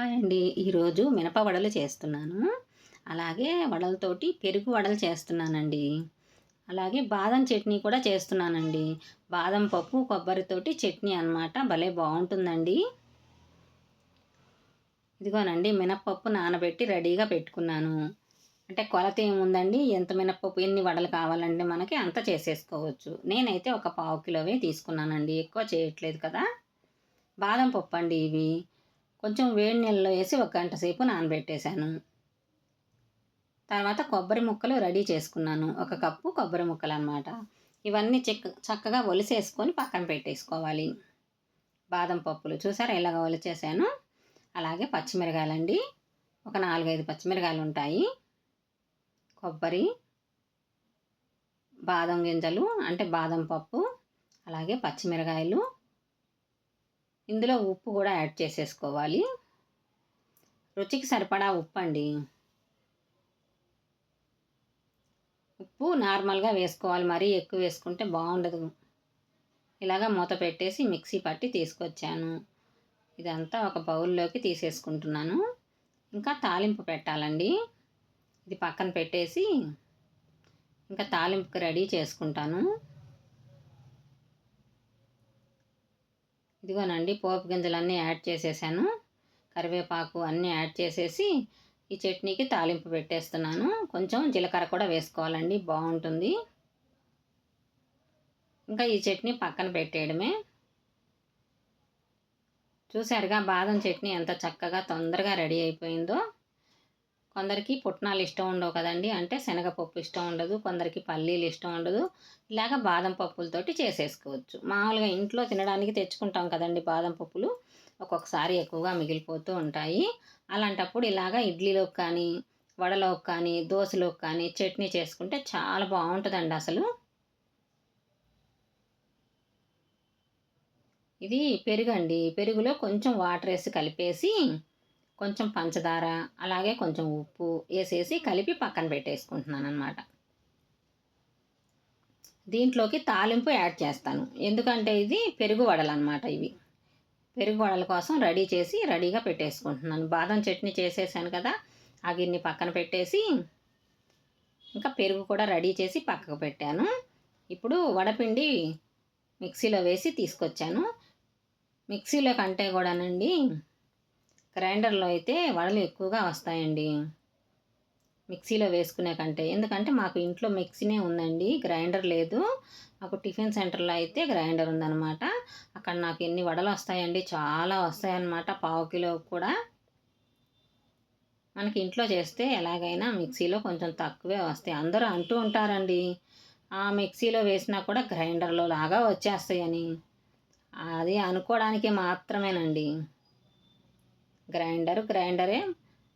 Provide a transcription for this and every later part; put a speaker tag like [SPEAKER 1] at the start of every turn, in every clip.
[SPEAKER 1] Hi అండి. ఈరోజు మినప వడలు చేస్తున్నాను. అలాగే వడలతోటి పెరుగు వడలు చేస్తున్నానండి. అలాగే బాదం చట్నీ కూడా చేస్తున్నానండి. బాదం పప్పు కొబ్బరితోటి చట్నీ అనమాట భలే బాగుంటుందండి. ఇదిగోనండి మినప్పప్పు నానబెట్టి రెడీగా పెట్టుకున్నాను. అంటే కొలత ఏముందండి? ఎంత మినప్పప్పు ఎన్ని వడలు కావాలండి మనకి అంత చేసేసుకోవచ్చు. నేనైతే ఒక పావు కిలోవే తీసుకున్నానండి. ఎక్కువ చేయట్లేదు కదా. బాదం పప్పు అండి ఇవి. కొంచెం వేడి నీళ్ళలో వేసి ఒక గంట సేపు నానబెట్టేశాను. తర్వాత కొబ్బరి ముక్కలు రెడీ చేసుకున్నాను. ఒక కప్పు కొబ్బరి ముక్కలు అనమాట ఇవన్నీ చెక్క చక్కగా ఒలిసేసుకొని పక్కన పెట్టేసుకోవాలి. బాదం పప్పులు చూసారా ఇలాగ ఒలిచేసాను. అలాగే పచ్చిమిరకాయలండి ఒక నాలుగైదు పచ్చిమిరకాయలు ఉంటాయి. కొబ్బరి బాదం గింజలు అంటే బాదం పప్పు అలాగే పచ్చిమిరకాయలు ఇందులో ఉప్పు కూడా యాడ్ చేసేసుకోవాలి. రుచికి సరిపడా ఉప్పు అండి. ఉప్పు నార్మల్గా వేసుకోవాలి. మరీ ఎక్కువ వేసుకుంటే బాగుండదు. ఇలాగా మూత పెట్టేసి మిక్సీ పట్టి తీసుకొచ్చాను. ఇదంతా ఒక బౌల్లోకి తీసేసుకుంటున్నాను. ఇంకా తాలింపు పెట్టాలండి. ఇది పక్కన పెట్టేసి ఇంకా తాలింపుకి రెడీ చేసుకుంటాను. ఇదిగోనండి పోపు గింజలన్నీ యాడ్ చేసేసాను. కరివేపాకు అన్నీ యాడ్ చేసేసి ఈ చట్నీకి తాలింపు పెట్టేస్తున్నాను. కొంచెం జీలకర్ర కూడా వేసుకోవాలండి బాగుంటుంది. ఇంకా ఈ చట్నీ పక్కన పెట్టేయడమే. చూసారుగా బాదం చట్నీ ఎంత చక్కగా తొందరగా రెడీ అయిపోయిందో. కొందరికి పుట్నాలు ఇష్టం ఉండవు కదండి. అంటే శనగపప్పు ఇష్టం ఉండదు కొందరికి పల్లీలు ఇష్టం ఉండదు. ఇలాగ బాదం పప్పులతోటి చేసేసుకోవచ్చు. మామూలుగా ఇంట్లో తినడానికి తెచ్చుకుంటాం కదండి బాదం పప్పులు. ఒక్కొక్కసారి ఎక్కువగా మిగిలిపోతూ ఉంటాయి. అలాంటప్పుడు ఇలాగ ఇడ్లీలోకి కానీ వడలోకి కానీ దోశలోకి కానీ చట్నీ చేసుకుంటే చాలా బాగుంటుందండి అసలు. ఇది పెరుగండి. పెరుగులో కొంచెం వాటర్ వేసి కలిపేసి కొంచెం పంచదార అలాగే కొంచెం ఉప్పు వేసేసి కలిపి పక్కన పెట్టేసుకుంటున్నాను అనమాట దీంట్లోకి తాలింపు యాడ్ చేస్తాను. ఎందుకంటే ఇది పెరుగు వడలు అనమాట ఇవి. పెరుగు వడల కోసం రెడీ చేసి రెడీగా పెట్టేసుకుంటున్నాను. బాదం చట్నీ చేసేసాను కదా ఆ గిన్నె పక్కన పెట్టేసి ఇంకా పెరుగు కూడా రెడీ చేసి పక్కకు పెట్టాను. ఇప్పుడు వడపిండి మిక్సీలో వేసి తీసుకొచ్చాను. మిక్సీలో కంటే కూడానండి గ్రైండర్లో అయితే వడలు ఎక్కువగా వస్తాయండి. మిక్సీలో వేసుకునే కంటే. ఎందుకంటే మాకు ఇంట్లో మిక్సీనే ఉందండి గ్రైండర్ లేదు. మాకు టిఫిన్ సెంటర్లో అయితే గ్రైండర్ ఉందన్నమాట. అక్కడ నాకు ఎన్ని వడలు వస్తాయండి చాలా వస్తాయన్నమాట పావు కిలో కూడా. మనకి ఇంట్లో చేస్తే ఎలాగైనా మిక్సీలో కొంచెం తక్కువే వస్తాయి. అందరూ అంటూ ఉంటారండి ఆ మిక్సీలో వేసినా కూడా గ్రైండర్లో లాగా వచ్చేస్తాయని. అది అనుకోవడానికి మాత్రమేనండి. గ్రైండర్ గ్రైండరే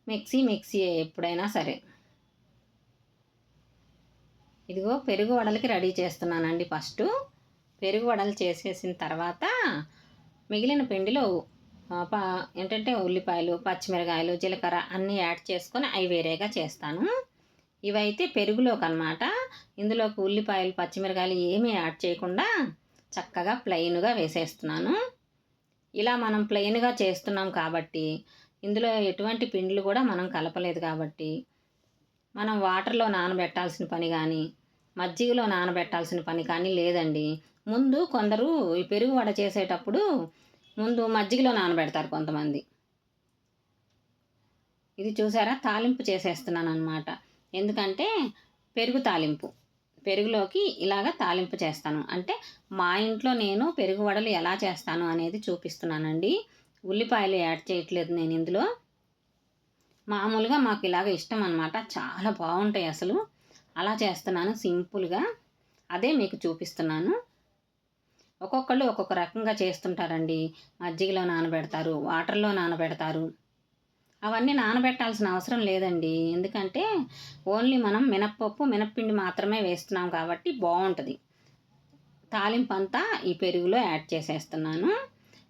[SPEAKER 1] మిక్సీ మిక్సీ ఎప్పుడైనా సరే. ఇదిగో పెరుగు వడలకి రెడీ చేస్తున్నానండి ఫస్ట్. పెరుగు వడలు చేసేసిన తర్వాత మిగిలిన పిండిలో ఏంటంటే ఉల్లిపాయలు పచ్చిమిరకాయలు జీలకర్ర అన్నీ యాడ్ చేసుకొని అవి వేరేగా చేస్తాను. ఇవైతే పెరుగులోకి అనమాట ఇందులోకి ఉల్లిపాయలు పచ్చిమిరకాయలు ఏమీ యాడ్ చేయకుండా చక్కగా ప్లెయిన్గా వేసేస్తున్నాను. ఇలా మనం ప్లెయిన్గా చేస్తున్నాం కాబట్టి ఇందులో ఎటువంటి పిండిలు కూడా మనం కలపలేదు కాబట్టి మనం వాటర్లో నానబెట్టాల్సిన పని కానీ మజ్జిగలో నానబెట్టాల్సిన పని కానీ లేదండి. ముందు కొందరు ఈ పెరుగు వడ చేసేటప్పుడు ముందు మజ్జిగలో నానబెడతారు కొంతమంది. ఇది చూసారా? తాలింపు చేసేస్తున్నాను అనమాట ఎందుకంటే పెరుగు తాలింపు. పెరుగులోకి ఇలాగ తాలింపు చేస్తాను. అంటే మా ఇంట్లో నేను పెరుగు వడలు ఎలా చేస్తాను అనేది చూపిస్తున్నానండి. ఉల్లిపాయలు యాడ్ చేయట్లేదు నేను ఇందులో. మామూలుగా మాకు ఇలాగ ఇష్టం అనమాట చాలా బాగుంటాయి అసలు. అలా చేస్తున్నాను సింపుల్గా. అదే మీకు చూపిస్తున్నాను. ఒక్కొక్కళ్ళు ఒక్కొక్క రకంగా చేస్తుంటారండి. మజ్జిగలో నానబెడతారు వాటర్లో నానబెడతారు. అవన్నీ నానబెట్టాల్సిన అవసరం లేదండి. ఎందుకంటే ఓన్లీ మనం మినప్పప్పు మినప్పిండి మాత్రమే వేస్తున్నాం కాబట్టి బాగుంటుంది. తాలింపు అంతా ఈ పెరుగులో యాడ్ చేసేస్తున్నాను.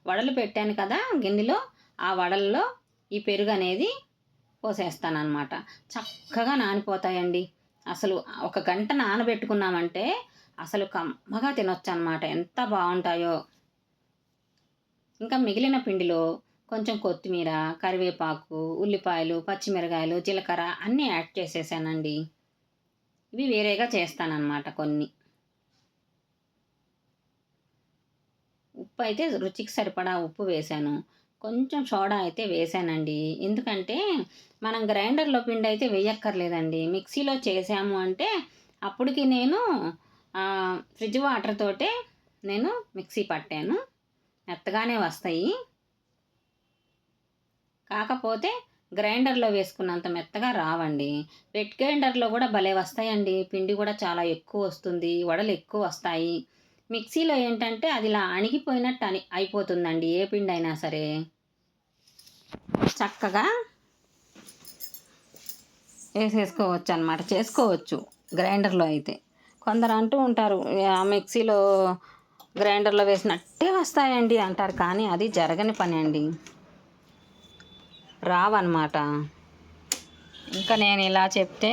[SPEAKER 1] వడలు పెట్టాను కదా గిన్నెలో ఆ వడల్లో ఈ పెరుగు అనేది పోసేస్తాను అనమాట చక్కగా నానిపోతాయండి. అసలు ఒక గంట నానబెట్టుకున్నామంటే అసలు కమ్మగా తినొచ్చు అనమాట ఎంత బాగుంటాయో. ఇంకా మిగిలిన పిండిలో కొంచెం కొత్తిమీర కరివేపాకు ఉల్లిపాయలు పచ్చిమిరకాయలు జీలకర్ర అన్నీ యాడ్ చేసేసానండి. ఇవి వేరేగా చేస్తానన్నమాట కొన్ని. ఉప్పు అయితే రుచికి సరిపడా ఉప్పు వేశాను కొంచెం సోడా అయితే వేసానండి. ఎందుకంటే మనం గ్రైండర్లో పిండి అయితే వేయక్కర్లేదండి. మిక్సీలో చేసాము అంటే అప్పటికి నేను ఫ్రిడ్జ్ వాటర్ తోటే నేను మిక్సీ పట్టాను. మెత్తగానే వస్తాయి. కాకపోతే గ్రైండర్లో వేసుకున్నంత మెత్తగా రావండి. వెట్ గ్రైండర్లో కూడా భలే వస్తాయండి. పిండి కూడా చాలా ఎక్కువ వస్తుంది. వడలు ఎక్కువ వస్తాయి. మిక్సీలో ఏంటంటే అది ఇలా అణిగిపోయినట్టు అని అయిపోతుందండి. ఏ పిండి అయినా సరే. చక్కగా వేసేసుకోవచ్చు అనమాట చేసుకోవచ్చు గ్రైండర్లో అయితే. కొందరు అంటూ ఉంటారు మిక్సీలో గ్రైండర్లో వేసినట్టే వస్తాయండి అంటారు. కానీ అది జరగని పని అండి. రావన్నమాట. ఇంకా నేను ఇలా చెప్తే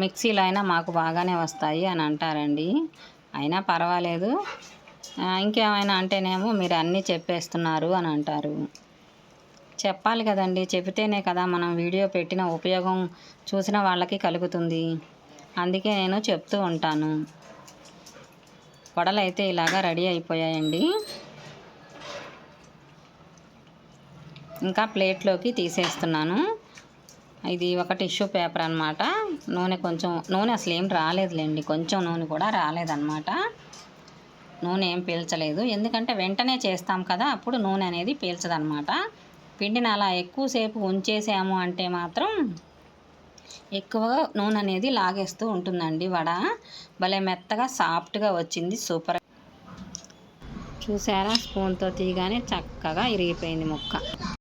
[SPEAKER 1] మిక్సీలో అయినా మాకు బాగానే వస్తాయి అని అంటారండి. అయినా పర్వాలేదు. ఇంకేమైనా అంటేనేమో మీరు అన్నీ చెప్పేస్తున్నారు అని అంటారు. చెప్పాలి కదండి. చెబితేనే కదా మనం వీడియో పెట్టిన ఉపయోగం చూసిన వాళ్ళకి కలుగుతుంది. అందుకే నేను చెప్తూ ఉంటాను. వడలైతే ఇలాగా రెడీ అయిపోయాయండి. ఇంకా ప్లేట్లోకి తీసేస్తున్నాను. ఇది ఒక టిష్యూ పేపర్ అనమాట నూనె కొంచెం నూనె అసలు ఏం రాలేదులేండి. కొంచెం నూనె కూడా రాలేదన్నమాట. నూనె ఏం పీల్చలేదు. ఎందుకంటే వెంటనే చేస్తాం కదా అప్పుడు నూనె అనేది పీల్చదనమాట పిండిని అలా ఎక్కువసేపు ఉంచేసాము అంటే మాత్రం ఎక్కువగా నూనె అనేది లాగేస్తూ ఉంటుందండి వడ. భలే మెత్తగా సాఫ్ట్గా వచ్చింది. సూపర్. చూసారా? స్పూన్తో తీయగానే చక్కగా ఇరిగిపోయింది ముక్క.